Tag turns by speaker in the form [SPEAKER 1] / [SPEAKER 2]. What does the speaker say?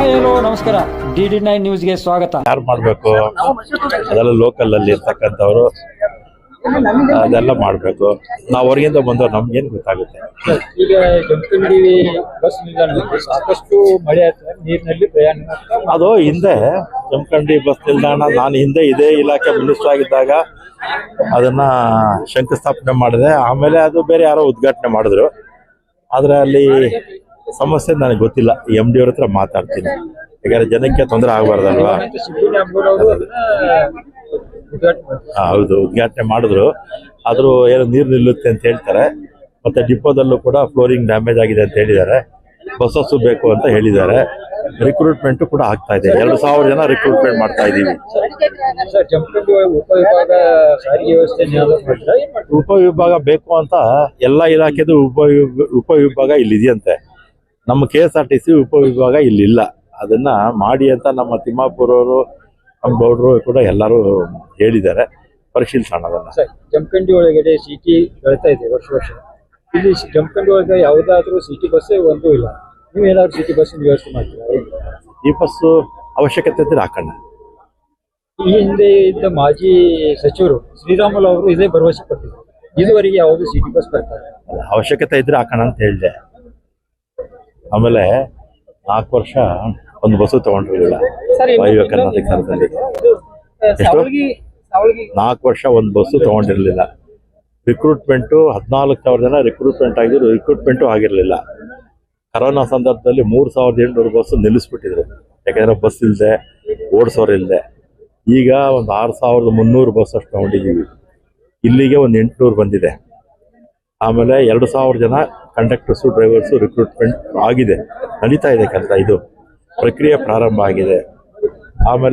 [SPEAKER 1] ನಮಸ್ಕಾರ. D D nine ನ್ಯೂಸ್ಗೆ ಸ್ವಾಗತ.
[SPEAKER 2] ಯಾರು ಮಾಡಬೇಕು? ಅದೆಲ್ಲ ಲೋಕಲ್ ಅಲ್ಲಿ ಇರ್ತಕ್ಕಂಥವ್ರು. ಅದೆಲ್ಲ ಮಾಡಬೇಕು. ನಾವು ಹೊರಗಿಂದ ಬಂದವ್ರು ನಮ್ಗೇನು ಗೊತ್ತಾಗುತ್ತೆ?
[SPEAKER 3] ಈಗ ಜಮಖಂಡಿ ಬಸ್ ನಿಲ್ದಾಣದಲ್ಲಿ ಸಾಕಷ್ಟು ಮಳೆ ಆಗ್ತದೆ ನೀರಿನಲ್ಲಿ ಪ್ರಯಾಣ
[SPEAKER 2] ಅದು ಹಿಂದೆ ಜಮಖಂಡಿ ಬಸ್ ನಿಲ್ದಾಣ ನಾನು ಹಿಂದೆ ಇದೇ ಇಲಾಖೆ ಮಿನಿಸ್ಟರ್ ಆಗಿದ್ದಾಗ ಅದನ್ನ ಶಂಕುಸ್ಥಾಪನೆ ಮಾಡಿದೆ. ಆಮೇಲೆ ಅದು ಬೇರೆ ಯಾರೋ ಉದ್ಘಾಟನೆ ಮಾಡಿದ್ರು. ಆದ್ರೆ ಅಲ್ಲಿ ಸಮಸ್ಯೆ ನನಗೆ ಗೊತ್ತಿಲ್ಲ. ಎಂ ಡಿ ಅವ್ರ ಹತ್ರ ಮಾತಾಡ್ತೀನಿ. ಯಾಕಂದ್ರೆ ಜನಕ್ಕೆ ತೊಂದರೆ ಆಗಬಾರ್ದಲ್ವಾ? ಹೌದು. ಉದ್ಘಾಟನೆ ಮಾಡಿದ್ರು. ಆದ್ರೂ ಏನು ನೀರು ನಿಲ್ಲುತ್ತೆ ಅಂತ ಹೇಳ್ತಾರೆ. ಮತ್ತೆ ಡಿಪೋದಲ್ಲೂ ಕೂಡ ಫ್ಲೋರಿಂಗ್ ಡ್ಯಾಮೇಜ್ ಆಗಿದೆ ಅಂತ ಹೇಳಿದ್ದಾರೆ. ಬಸ್ಸಸ್ಸು ಬೇಕು ಅಂತ ಹೇಳಿದ್ದಾರೆ. ರಿಕ್ರೂಟ್ಮೆಂಟ್ ಕೂಡ ಆಗ್ತಾ ಇದೆ. ಎರಡು ಸಾವಿರ ಜನ ರಿಕ್ರೂಟ್ಮೆಂಟ್ ಮಾಡ್ತಾ ಇದೀವಿ
[SPEAKER 3] ಉಪವಿಭಾಗ
[SPEAKER 2] ಬೇಕು ಅಂತ ಎಲ್ಲ ಇಲಾಖೆದು ಉಪ ಉಪವಿಭಾಗ ಇಲ್ಲಿ ಇದೆಯಂತೆ ನಮ್ಮ K S R T C ಉಪವಿಭಾಗ ಇಲ್ಲಿಲ್ಲ. ಅದನ್ನ ಮಾಡಿ ಅಂತ ನಮ್ಮ ತಿಮ್ಮಾಪುರವರು ನಮ್ಮ ಗೌಡರು ಕೂಡ ಎಲ್ಲರೂ ಹೇಳಿದ್ದಾರೆ. ಪರಿಶೀಲಿಸೋಣ ಅದನ್ನ
[SPEAKER 3] ಸರ್ ಜಮಖಂಡಿ ಒಳಗಡೆ ಸಿಟಿ ಬೆಳೀತಾ ಇದೆ ವರ್ಷ ವರ್ಷ. ಇಲ್ಲಿ ಜಮಖಂಡಿ ಒಳಗೆ ಯಾವುದಾದ್ರೂ ಸಿಟಿ ಬಸ್ಸೇ ಒಂದು ಇಲ್ಲ. ನೀವು ಏನಾದ್ರು ಸಿಟಿ ಬಸ್ಸಿನ ವ್ಯವಸ್ಥೆ ಮಾಡ್ತೀರಾ?
[SPEAKER 2] ಈ ಬಸ್ಸು ಅವಶ್ಯಕತೆ ಇದ್ರೆ ಹಾಕೋಣ.
[SPEAKER 3] ಈ ಹಿಂದೆ ಇದ್ದ ಮಾಜಿ ಸಚಿವರು ಶ್ರೀರಾಮುಲು ಅವರು ಇದೇ ಭರವಸೆ ಕೊಟ್ಟಿದ್ದಾರೆ. ಇದುವರೆಗೆ ಯಾವುದು ಸಿಟಿ ಬಸ್ ಬರ್ತಾರೆ
[SPEAKER 2] ಅವಶ್ಯಕತೆ ಇದ್ರೆ ಹಾಕೋಣ ಅಂತ ಹೇಳಿದೆ. ಆಮೇಲೆ ನಾಲ್ಕು ವರ್ಷ ಒಂದು ಬಸ್ಸು ತಗೊಂಡಿರಲಿಲ್ಲ ವಾಯುವ್ಯ ಕರ್ನಾಟಕ ನಾಲ್ಕು ವರ್ಷ ಒಂದು ಬಸ್ಸು ತಗೊಂಡಿರಲಿಲ್ಲ. ರಿಕ್ರೂಟ್ಮೆಂಟು ಹದಿನಾಲ್ಕು ಸಾವಿರ ಜನ ರಿಕ್ರೂಟ್ಮೆಂಟ್ ಆಗಿದ್ರು ರಿಕ್ರೂಟ್ಮೆಂಟು ಆಗಿರಲಿಲ್ಲ. ಕರೋನಾ ಸಂದರ್ಭದಲ್ಲಿ ಮೂರು ಸಾವಿರದ ಎಂಟುನೂರು ಬಸ್ಸು ನಿಲ್ಲಿಸ್ಬಿಟ್ಟಿದ್ರು. ಯಾಕಂದ್ರೆ ಬಸ್ ಇಲ್ಲದೆ ಓಡಿಸೋರು ಇಲ್ಲದೆ ಈಗ ಒಂದು ಆರು ಸಾವಿರದ ಮುನ್ನೂರು ಬಸ್ ಅಷ್ಟು ತಗೊಂಡಿದ್ದೀವಿ ಇಲ್ಲಿಗೆ ಒಂದು ಎಂಟುನೂರು ಬಂದಿದೆ. ಆಮೇಲೆ ಎರಡು ಸಾವಿರ ಜನ ಕಂಡಕ್ಟರ್ಸು ಡ್ರೈವರ್ಸು ರಿಕ್ರೂಟ್ಮೆಂಟ್ ಆಗಿದೆ. ನಡೀತಾ ಇದೆ ಕೆಲಸ ಇದು. ಪ್ರಕ್ರಿಯೆ ಪ್ರಾರಂಭ ಆಗಿದೆ. ಆಮೇಲೆ